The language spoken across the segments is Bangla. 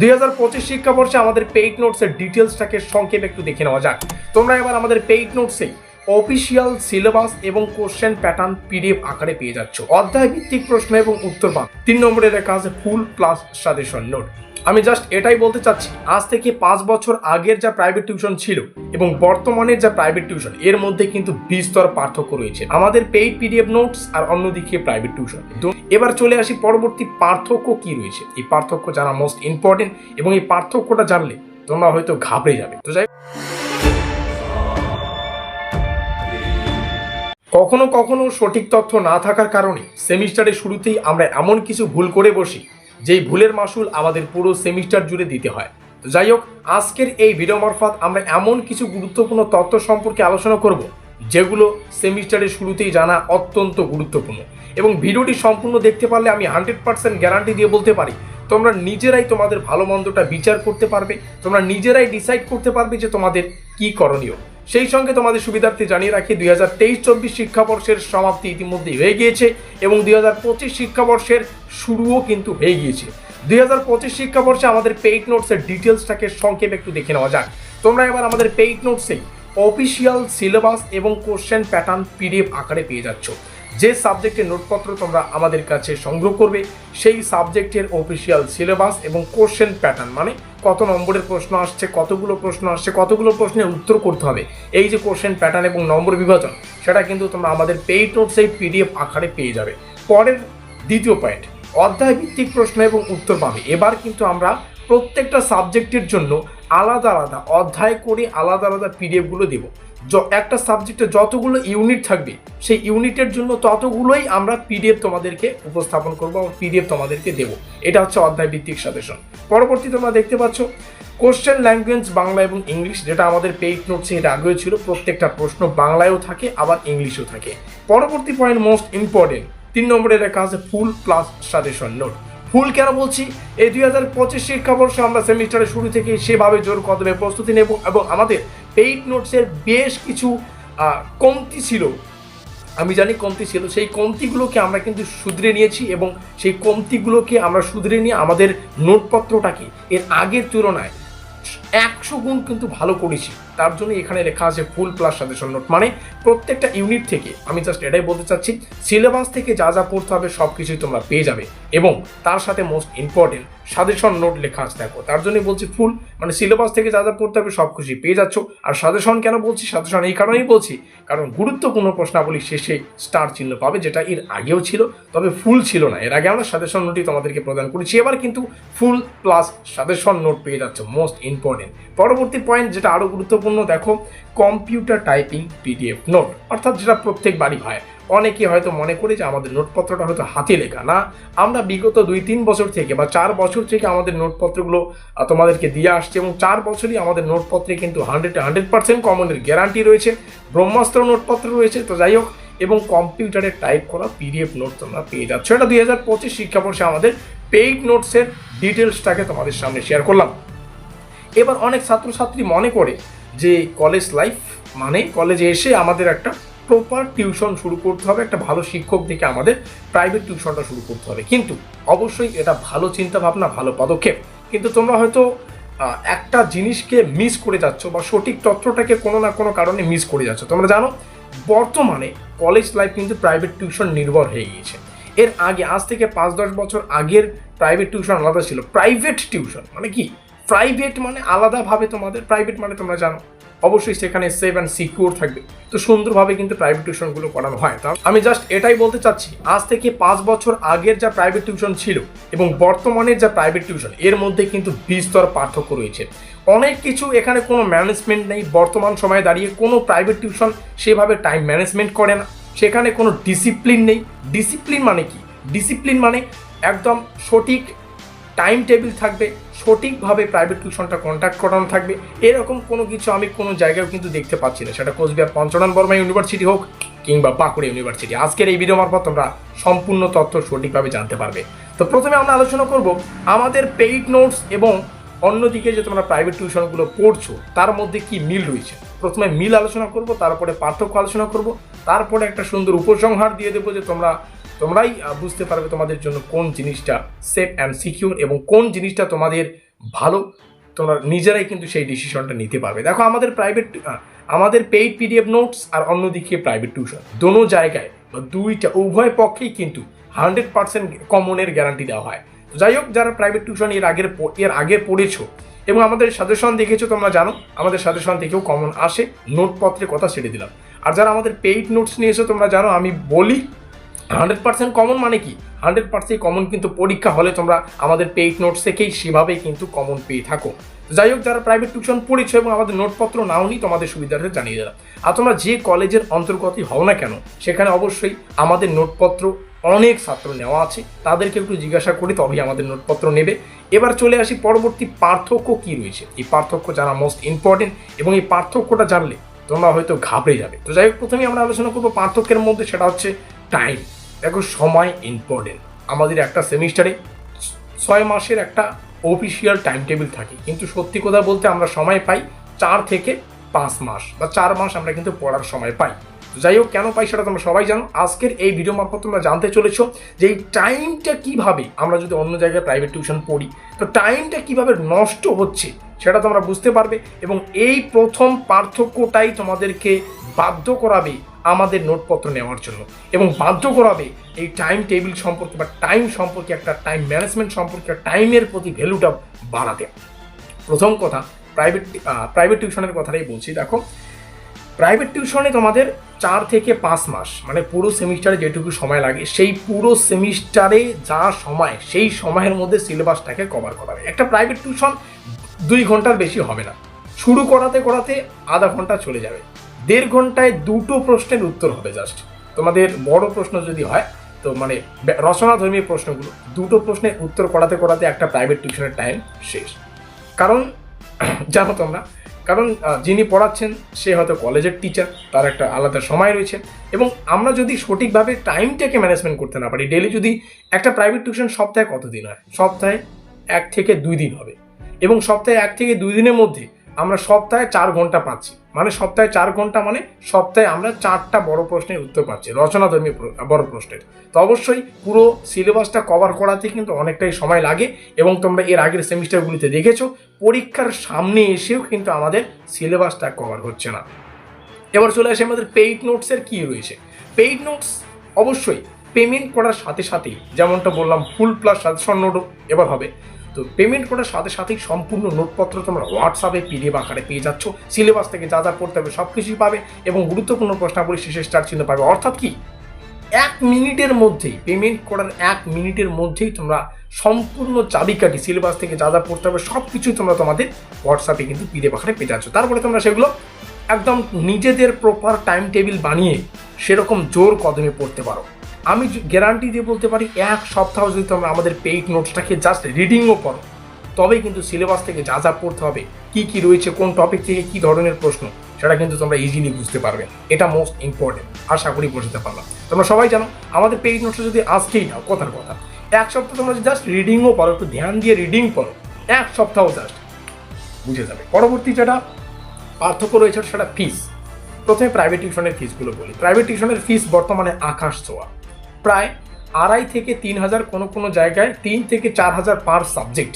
দুই হাজার পঁচিশ শিক্ষাবর্ষে আমাদের পেইড নোটসের ডিটেলসটাকে সংক্ষেপে একটু দেখে নেওয়া যাক। তোমরা এবার আমাদের পেইড নোটসে অফিসিয়াল সিলেবাস এবং কোশ্চেন প্যাটার্ন পিডিএফ আকারে পেয়ে যাচ্ছ। অধ্যায় ভিত্তিক প্রশ্ন এবং উত্তর পান তিন নম্বরের লেখা আছে ফুল প্লাস সাজেশন নোট আমি জাস্ট এটাই বলতে চাচ্ছি, আজ থেকে পাঁচ বছর আগের যা প্রাইভেট টিউশন ছিল এবং বর্তমানের যা প্রাইভেট টিউশন এর মধ্যে কিন্তু বিস্তর পার্থক্য রয়েছে। আমাদের পেইড পিডিএফ নোটস আর অন্যদিকে প্রাইভেট টিউশন তো এবার চলে আসি, পরবর্তী পার্থক্য কি রয়েছে? এই পার্থক্য জানা মোস্ট ইম্পর্টেন্ট এবং এই পার্থক্যটা জানলে তোমরা হয়তো ঘাবড়ে যাবে। তো যাই কখনো কখনো সঠিক তথ্য না থাকার কারণে সেমিস্টারের শুরুতেই আমরা এমন কিছু ভুল করে বসি যেই ভুলের মাসুল আমাদের পুরো সেমিস্টার জুড়ে দিতে হয়। যাই হোক, আজকের এই ভিডিও মারফত আমরা এমন কিছু গুরুত্বপূর্ণ তথ্য সম্পর্কে আলোচনা করব, যেগুলো সেমিস্টারের শুরুতেই জানা অত্যন্ত গুরুত্বপূর্ণ। এবং ভিডিওটি সম্পূর্ণ দেখতে পারলে আমি হান্ড্রেড পার্সেন্ট গ্যারান্টি দিয়ে বলতে পারি, তোমরা নিজেরাই তোমাদের ভালো মন্দটা বিচার করতে পারবে, তোমরা নিজেরাই ডিসাইড করতে পারবে যে তোমাদের কি করণীয়। সেই সঙ্গে তোমাদের সুবিধার্থে জানিয়ে রাখি, দুই হাজার তেইশ চব্বিশ শিক্ষাবর্ষের সমাপ্তি ইতিমধ্যেই হয়ে গিয়েছে এবং দুই হাজার পঁচিশ শিক্ষাবর্ষের শুরুও কিন্তু হয়ে গিয়েছে। দুই হাজার পঁচিশ শিক্ষাবর্ষে আমাদের পেইড নোটসের ডিটেলসটাকে সংক্ষেপে একটু দেখে নেওয়া যাক। তোমরা এবার আমাদের পেইড নোটসেই অফিসিয়াল সিলেবাস এবং কোশ্চেন প্যাটার্ন পিডিএফ আকারে পেয়ে যাচ্ছ। যে সাবজেক্টের নোটপত্র তোমরা আমাদের কাছে সংগ্রহ করবে, সেই সাবজেক্টের অফিসিয়াল সিলেবাস এবং কোশ্চেন প্যাটার্ন মানে কত নম্বরের প্রশ্ন আসছে, কতগুলো প্রশ্ন আসছে, কতগুলো প্রশ্নের উত্তর করতে হবে। এই যে কোশ্চেন প্যাটার্ন এবং নম্বর বিভাজন, সেটা কিন্তু তোমরা আমাদের পেইড নোটস এই পিডিএফ আকারে পেয়ে যাবে। পরের দ্বিতীয় পয়েন্ট অধ্যায় ভিত্তিক প্রশ্ন এবং উত্তর পাবে। এবার কিন্তু আমরা প্রত্যেকটা সাবজেক্টের জন্য আলাদা আলাদা, অধ্যায় করে আলাদা আলাদা পিডিএফগুলো দেবো। একটা সাবজেক্টে যতগুলো ইউনিট থাকবে, সেই ইউনিটের জন্য ততগুলোই আমরা পিডিএফ তোমাদেরকে উপস্থাপন করব এবং পিডিএফ তোমাদেরকে দেবো। এটা হচ্ছে অধ্যায় ভিত্তিক সাজেশন। পরবর্তী তোমরা দেখতে পাচ্ছ কোশ্চেন ল্যাঙ্গুয়েজ বাংলা এবং ইংলিশ, যেটা আমাদের পেইড নোটসে এটা আগেও ছিল, প্রত্যেকটা প্রশ্ন বাংলায়ও থাকে, আবার ইংলিশেও থাকে। পরবর্তী পয়েন্ট মোস্ট ইম্পর্টেন্ট তিন নম্বরের লেখা আছে full plus suggestion note full কেন বলছি? এই দুই হাজার পঁচিশ শিক্ষাবর্ষে আমরা সেমিস্টারের শুরু থেকে সেভাবে জোর কদমে প্রস্তুতি নেব এবং আমাদের পেইড নোটসের বেশ কিছু কমতি ছিল। আমি জানি কমতি ছিল। সেই কমতিগুলোকে আমরা কিন্তু শুধরে নিয়েছি এবং সেই কমতিগুলোকে আমরা শুধরে নিয়ে আমাদের নোটপত্রটাকে এর আগের তুলনায় একশো গুণ কিন্তু ভালো করেছি। তার জন্য এখানে লেখা আছে ফুল প্লাস সাজেশন নোট। মানে প্রত্যেকটা ইউনিট থেকে আমি জাস্ট এটাই বলতে চাচ্ছি সিলেবাস থেকে যা যা পড়তে হবে সব কিছুই তোমরা পেয়ে যাবে এবং তার সাথে মোস্ট ইম্পর্টেন্ট সাজেশন নোট লেখা আছে। দেখো, তার জন্যই বলছি ফুল মানে সিলেবাস থেকে যা যা পড়তে হবে সব কিছুই পেয়ে যাচ্ছ। আর সাজেশন কেন বলছি? সাজেশন এই কারণেই বলছি, কারণ গুরুত্বপূর্ণ প্রশ্নাবলী শেষে স্টার চিহ্ন পাবে, যেটা এর আগেও ছিল, তবে ফুল ছিল না। এর আগে আমরা সাজেশন নোটই তোমাদেরকে প্রদান করেছি, এবার কিন্তু ফুল প্লাস সাজেশন নোট পেয়ে যাচ্ছ মোস্ট ইম্পর্টেন্ট পরবর্তী পয়েন্ট যেটা আরও গুরুত্বপূর্ণ দেখো কম্পিউটার টাইপিং পিডিএফ নোট অর্থাৎ যেটা প্রত্যেক বাড়ি হয় অনেকে হয়তো মনে করে যে আমাদের নোটপত্রটা হয়তো হাতে লেখা। না, আমরা বিগত দুই তিন বছর থেকে বা চার বছর থেকে আমাদের নোটপত্রগুলো তোমাদেরকে দিয়ে আসছে এবং চার বছরই আমাদের নোটপত্রে কিন্তু হান্ড্রেড হান্ড্রেড পার্সেন্ট কমনের গ্যারান্টি রয়েছে। ব্রহ্মাস্ত্র নোটপত্র রয়েছে, তো যাই হোক, এবং কম্পিউটারে টাইপ করা পিডিএফ নোট তোমরা পেয়ে যাচ্ছ। এটা দুই হাজার পঁচিশ শিক্ষাবর্ষে আমাদের পেইড নোটসের ডিটেলসটাকে তোমাদের সামনে শেয়ার করলাম। এবার অনেক ছাত্রছাত্রী মনে করে যে কলেজ লাইফ মানে কলেজে এসে আমাদের একটা প্রপার টিউশন শুরু করতে হবে, একটা ভালো শিক্ষক দেখে আমাদের প্রাইভেট টিউশনটা শুরু করতে হবে। কিন্তু অবশ্যই এটা ভালো চিন্তা ভাবনা ভালো পদক্ষেপ। কিন্তু তোমরা হয়তো একটা জিনিসকে মিস করে যাচ্ছ বা সঠিক তথ্যটাকে কোনো না কোনো কারণে মিস করে যাচ্ছ। তোমরা জানো, বর্তমানে কলেজ লাইফ কিন্তু প্রাইভেট টিউশন নির্ভর হয়ে গিয়েছে। এর আগে, আজ থেকে পাঁচ দশ বছর আগের প্রাইভেট টিউশন আলাদা ছিল। প্রাইভেট টিউশন মানে কি? প্রাইভেট মানে আলাদাভাবে তোমাদের প্রাইভেট মানে তোমরা জানো। অবশ্যই সেখানে সেভ অ্যান্ড সিকিউর থাকবে। তো সুন্দরভাবে কিন্তু প্রাইভেট টিউশনগুলো করানো হয়। তা আমি জাস্ট এটাই বলতে চাচ্ছি, আজ থেকে পাঁচ বছর আগের যা প্রাইভেট টিউশন ছিল এবং বর্তমানের যা প্রাইভেট টিউশন এর মধ্যে কিন্তু বিস্তর পার্থক্য রয়েছে। অনেক কিছু এখানে কোনো ম্যানেজমেন্ট নেই, বর্তমান সময়ে দাঁড়িয়ে কোনো প্রাইভেট টিউশন সেভাবে টাইম ম্যানেজমেন্ট করে না। সেখানে কোনো ডিসিপ্লিন নেই। ডিসিপ্লিন মানে কি? ডিসিপ্লিন মানে একদম সঠিক টাইম টেবিল থাকবে, সঠিকভাবে প্রাইভেট টিউশনটা কন্ট্যাক্ট করানো থাকবে। এরকম কোনো কিছু আমি কোনো জায়গায় কিন্তু দেখতে পাচ্ছি না। সেটা কোচবিহার পঞ্চনন বর্মা ইউনিভার্সিটি হোক কিংবা বাঁকুড়া ইউনিভার্সিটি আজকের এই ভিডিও মারফত তোমরা সম্পূর্ণ তথ্য সঠিকভাবে জানতে পারবে। তো প্রথমে আমরা আলোচনা করব আমাদের পেইড নোটস এবং অন্যদিকে যে তোমরা প্রাইভেট টিউশনগুলো পড়ছো, তার মধ্যে কি মিল রয়েছে? প্রথমে মিল আলোচনা করব, তারপরে পার্থক্য আলোচনা করব, তারপরে একটা সুন্দর উপসংহার দিয়ে দেবো যে তোমরা তোমরাই বুঝতে পারবে তোমাদের জন্য কোন জিনিসটা সেফ অ্যান্ড সিকিউর এবং কোন জিনিসটা তোমাদের ভালো। তোমরা নিজেরাই কিন্তু সেই ডিসিশনটা নিতে পারবে। দেখো, আমাদের প্রাইভেট আমাদের পেইড পিডিএফ নোটস আর অন্যদিকে প্রাইভেট টিউশন দোনো জায়গায় বা দুইটা, উভয় পক্ষেই কিন্তু হান্ড্রেড পার্সেন্ট কমনের গ্যারান্টি দেওয়া হয়। যাই হোক, যারা প্রাইভেট টিউশন এর আগের এর আগে পড়েছো এবং আমাদের সাজেশন দেখেছ, তোমরা জানো, আমাদের সাজেশন থেকেও কমন আসে। নোটপত্রের কথা ছেড়ে দিলাম। আর যারা আমাদের পেইড নোটস নিয়েছো, তোমরা জানো, আমি বলি হান্ড্রেড পার্সেন্ট কমন মানে কি? হান্ড্রেড পার্সেন্ট কমন কিন্তু পরীক্ষা হলে তোমরা আমাদের পেইড নোটস থেকেই সেভাবেই কিন্তু কমন পেয়ে থাকো। যাই হোক, যারা প্রাইভেট টিউশন পড়েছো এবং আমাদের নোটপত্র নাও নি, তোমাদের সুবিধার্থে জানিয়ে দিলাম। আর তোমরা যে কলেজের অন্তর্গতই হও না কেন, সেখানে অবশ্যই আমাদের নোটপত্র অনেক ছাত্র নেওয়া আছে। তাদেরকে একটু জিজ্ঞাসা করি, তবেই আমাদের নোটপত্র নেবে। এবার চলে আসি পরবর্তী পার্থক্য কি রয়েছে? এই পার্থক্য জানা মোস্ট ইম্পর্টেন্ট এবং এই পার্থক্যটা জানলে তোমরা হয়তো ঘাবড়ে যাবে। তো যাই হোক প্রথমে আমরা আলোচনা করব পার্থক্যের মধ্যে, সেটা হচ্ছে টাইম দেখো সময় ইম্পর্টেন্ট আমাদের একটা সেমিস্টারে ছয় মাসের একটা অফিসিয়াল টাইম টেবিল থাকে। কিন্তু সত্যি কথা বলতে আমরা সময় পাই চার থেকে পাঁচ মাস বা চার মাস আমরা কিন্তু পড়ার সময় পাই। যাই হোক, কেন পাই সেটা তোমরা সবাই জানো। আজকের এই ভিডিও মারফত তোমরা জানতে চলেছো যে এই টাইমটা কীভাবে আমরা যদি অন্য জায়গায় প্রাইভেট টিউশন পড়ি, তো টাইমটা কীভাবে নষ্ট হচ্ছে সেটা তোমরা বুঝতে পারবে এবং এই প্রথম পার্থক্যটাই তোমাদেরকে বাধ্য করাবে আমাদের নোটপত্র নেওয়ার জন্য। এবং বাধ্য করাবে এই টাইম টেবিল সম্পর্কে বা টাইম সম্পর্কে একটা টাইম ম্যানেজমেন্ট সম্পর্কে টাইমের প্রতি ভ্যালুটা বাড়াতে। প্রথম কথা প্রাইভেট প্রাইভেট টিউশনের কথাটাই বলছি। দেখো প্রাইভেট টিউশনে তোমাদের চার থেকে পাঁচ মাস মানে পুরো সেমিস্টারে যেটুকু সময় লাগে, সেই পুরো সেমিস্টারে যা সময়, সেই সময়ের মধ্যে সিলেবাসটাকে কভার করা হবে একটা প্রাইভেট টিউশন দুই ঘণ্টার বেশি হবে না। শুরু করাতে করাতে আধা ঘণ্টা চলে যাবে। দেড় ঘন্টায় দুটো প্রশ্নের উত্তর হবে জাস্ট তোমাদের বড় প্রশ্ন যদি হয়, তো মানে রচনাধর্মী প্রশ্নগুলো, দুটো প্রশ্নের উত্তর করাতে করাতে একটা প্রাইভেট টিউশনের টাইম শেষ। কারণ, জানো তোমরা, কারণ যিনি পড়াচ্ছেন, সে হয়তো কলেজের টিচার তার একটা আলাদা সময় রয়েছে। এবং আমরা যদি সঠিকভাবে টাইমটাকে ম্যানেজমেন্ট করতে না পারি ডেলি যদি একটা প্রাইভেট টিউশন সপ্তাহে কতদিন হয়? সপ্তাহে এক থেকে দুই দিন হবে। এবং সপ্তাহে এক থেকে দুই দিনের মধ্যে আমরা সপ্তাহে চার ঘণ্টা পাচ্ছি। মানে সপ্তাহে চার ঘণ্টা মানে সপ্তাহে আমরা চারটা বড় প্রশ্নের উত্তর পাচ্ছি, রচনাধর্মী বড় প্রশ্নের। তো অবশ্যই পুরো সিলেবাসটা কভার করাতে কিন্তু অনেকটাই সময় লাগে এবং তোমরা এর আগের সেমিস্টারগুলিতে দেখেছ, পরীক্ষার সামনে এসেও কিন্তু আমাদের সিলেবাসটা কভার হচ্ছে না। এবার চলে আসে আমাদের পেইড নোটসের কি রয়েছে। পেইড নোটস অবশ্যই পেমেন্ট করার সাথে সাথেই, যেমনটা বললাম ফুল প্লাস সাজেশন নোটও এবার হবে। তো পেমেন্ট করার সাথে সাথেই সম্পূর্ণ নোটপত্র তোমরা হোয়াটসঅ্যাপে পিডিএফ আকারে পেয়ে যাচ্ছ। সিলেবাস থেকে যা যা পড়তে হবে সব কিছুই পাবে এবং গুরুত্বপূর্ণ প্রশ্নাবলী শেষে স্টার চিহ্ন পাবে। অর্থাৎ কি? এক মিনিটের মধ্যেই পেমেন্ট করার এক মিনিটের মধ্যেই তোমরা সম্পূর্ণ চাবিকাঠি সিলেবাস থেকে যা যা পড়তে হবে সব কিছুই তোমরা তোমাদের হোয়াটসঅ্যাপে কিন্তু পিডিএফ আকারে পেয়ে যাচ্ছ। তারপরে তোমরা সেগুলো একদম নিজেদের প্রপার টাইম টেবিল বানিয়ে সেরকম জোর কদমে পড়তে পারো। আমি গ্যারান্টি দিয়ে বলতে পারি, এক সপ্তাহ যদি তোমরা আমাদের পেইড নোটসটাকে জাস্ট রিডিংও করো, তবেই কিন্তু সিলেবাস থেকে যা যা পড়তে হবে, কি কি রয়েছে, কোন টপিক থেকে কি ধরনের প্রশ্ন, সেটা কিন্তু তোমরা ইজিলি বুঝতে পারবে। এটা মোস্ট ইম্পর্টেন্ট আশা করি বুঝতে পারলাম। তোমরা সবাই জানো, আমাদের পেইড নোটসটা যদি আজকেই নাও, কথার কথা, এক সপ্তাহ তোমরা জাস্ট রিডিংও পড়ো, একটু ধ্যান দিয়ে রিডিং করো এক সপ্তাহ জাস্ট বুঝে যাবে। পরবর্তী যেটা পার্থক্য রয়েছে সেটা ফিস প্রথমে প্রাইভেট টিউশনের ফিসগুলো বলি। প্রাইভেট টিউশনের ফিস বর্তমানে আকাশ ছোঁয়া। প্রায় আড়াই থেকে তিন হাজার কোনো কোনো জায়গায় তিন থেকে চার হাজার পার সাবজেক্ট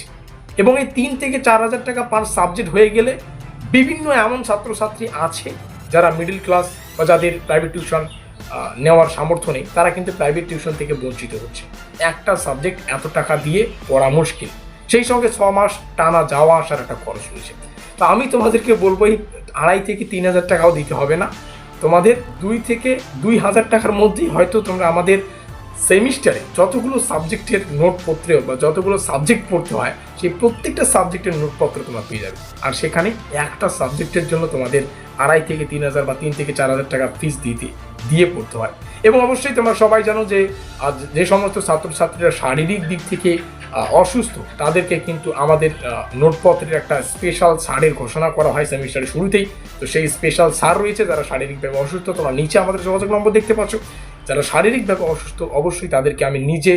এবং এই তিন থেকে চার হাজার টাকা পার সাবজেক্ট হয়ে গেলে বিভিন্ন এমন ছাত্রছাত্রী আছে যারা মিডল ক্লাস বা যাদের প্রাইভেট টিউশন নেওয়ার সামর্থ্য নেই, তারা কিন্তু প্রাইভেট টিউশন থেকে বঞ্চিত হচ্ছে। একটা সাবজেক্ট এত টাকা দিয়ে পড়া মুশকিল। সেই সঙ্গে ছ মাস টানা যাওয়া আসার একটা খরচ রয়েছে। তো আমি তোমাদেরকে বলব, এই আড়াই থেকে তিন হাজার টাকাও দিতে হবে না। তোমাদের দুই থেকে দুই হাজার টাকার মধ্যেই হয়তো তোমরা আমাদের সেমিস্টারে যতগুলো সাবজেক্টের নোটপত্রে বা যতগুলো সাবজেক্ট পড়তে হয়, সেই প্রত্যেকটা সাবজেক্টের নোটপত্র তোমরা পেয়ে যাবে। আর সেখানে একটা সাবজেক্টের জন্য তোমাদের আড়াই থেকে তিন হাজার বা তিন থেকে চার হাজার টাকা ফিস দিতে, দিয়ে পড়তে হয়। এবং অবশ্যই তোমরা সবাই জানো যে যে সমস্ত ছাত্রছাত্রীরা শারীরিক দিক থেকে অসুস্থ, তাদেরকে কিন্তু আমাদের নোটপত্রের একটা স্পেশাল ছাড়ের ঘোষণা করা হয় সেমিস্টারের শুরুতেই। তো সেই স্পেশাল ছাড় রয়েছে, যারা শারীরিকভাবে অসুস্থ, তোমরা নিচে আমাদের যোগাযোগ নম্বর দেখতে পাচ্ছ। যারা শারীরিকভাবে অসুস্থ, অবশ্যই তাদেরকে আমি নিজে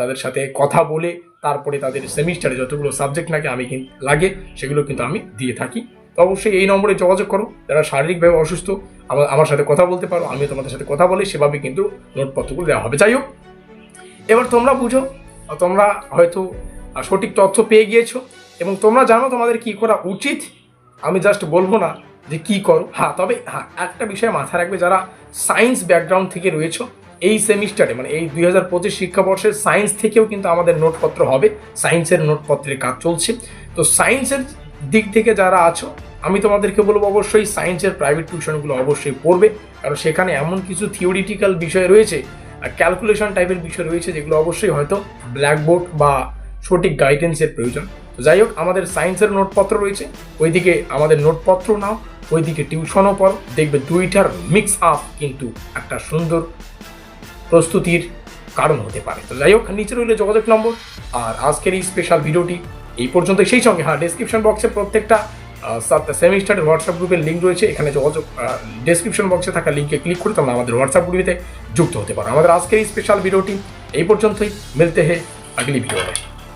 তাদের সাথে কথা বলে, তারপরে তাদের সেমিস্টারে যতগুলো সাবজেক্ট নাকি আমি লাগে, সেগুলো কিন্তু আমি দিয়ে থাকি। তো অবশ্যই এই নম্বরে যোগাযোগ করো, যারা শারীরিকভাবে অসুস্থ আমার আমার সাথে কথা বলতে পারো, আমিও তোমাদের সাথে কথা বলি, সেভাবে কিন্তু নোটপত্রগুলো দেওয়া হবে। যাই হোক, এবার তোমরা বুঝো তোমরা হয়তো সঠিক তথ্য পেয়ে গিয়েছো, এবং তোমরা জানো তোমাদের কি করা উচিত। আমি জাস্ট বলব না যে কি করো? হ্যাঁ তবে হ্যাঁ একটা বিষয় মাথায় রাখবে, যারা সায়েন্স ব্যাকগ্রাউন্ড থেকে রয়েছে, এই সেমিস্টারে মানে এই দুই হাজার পঁচিশ শিক্ষাবর্ষের সায়েন্স থেকেও কিন্তু আমাদের নোটপত্র হবে। সায়েন্সের নোটপত্রের কাজ চলছে। তো সায়েন্সের দিক থেকে যারা আছো, আমি তোমাদেরকে বলব অবশ্যই সায়েন্সের প্রাইভেট টিউশনগুলো অবশ্যই পড়বে। কারণ সেখানে এমন কিছু থিওরিটিক্যাল বিষয় রয়েছে, আর ক্যালকুলেশন টাইপের বিষয় রয়েছে, যেগুলো অবশ্যই হয়তো ব্ল্যাকবোর্ড বা সঠিক গাইডেন্সের প্রয়োজন। তো যাই হোক, আমাদের সায়েন্সের নোটপত্র রয়েছে। ওইদিকে আমাদের নোটপত্র নাও। ওইদিকে টিউশনও পড়ো, দেখবে দুইটার মিক্স আপ কিন্তু একটা সুন্দর প্রস্তুতির কারণ হতে পারে। তো যাই হোক, নিচে রইলে যোগাযোগ নম্বর আর আজকের এই স্পেশাল ভিডিওটি এই পর্যন্ত সেই সঙ্গে হ্যাঁ ডেসক্রিপশন বক্সে প্রত্যেকটা সেমিস্টারের হোয়াটসঅ্যাপ গ্রুপের লিঙ্ক রয়েছে। এখানে যোগাযোগ ডেসক্রিপশন বক্সে থাকা লিঙ্কে ক্লিক করে তোমরা আমাদের হোয়াটসঅ্যাপ গ্রুপে যুক্ত হতে পারো। আমাদের আজকের এই স্পেশাল ভিডিওটি এই পর্যন্তই। মিলতে হে, আগলি ভিডিও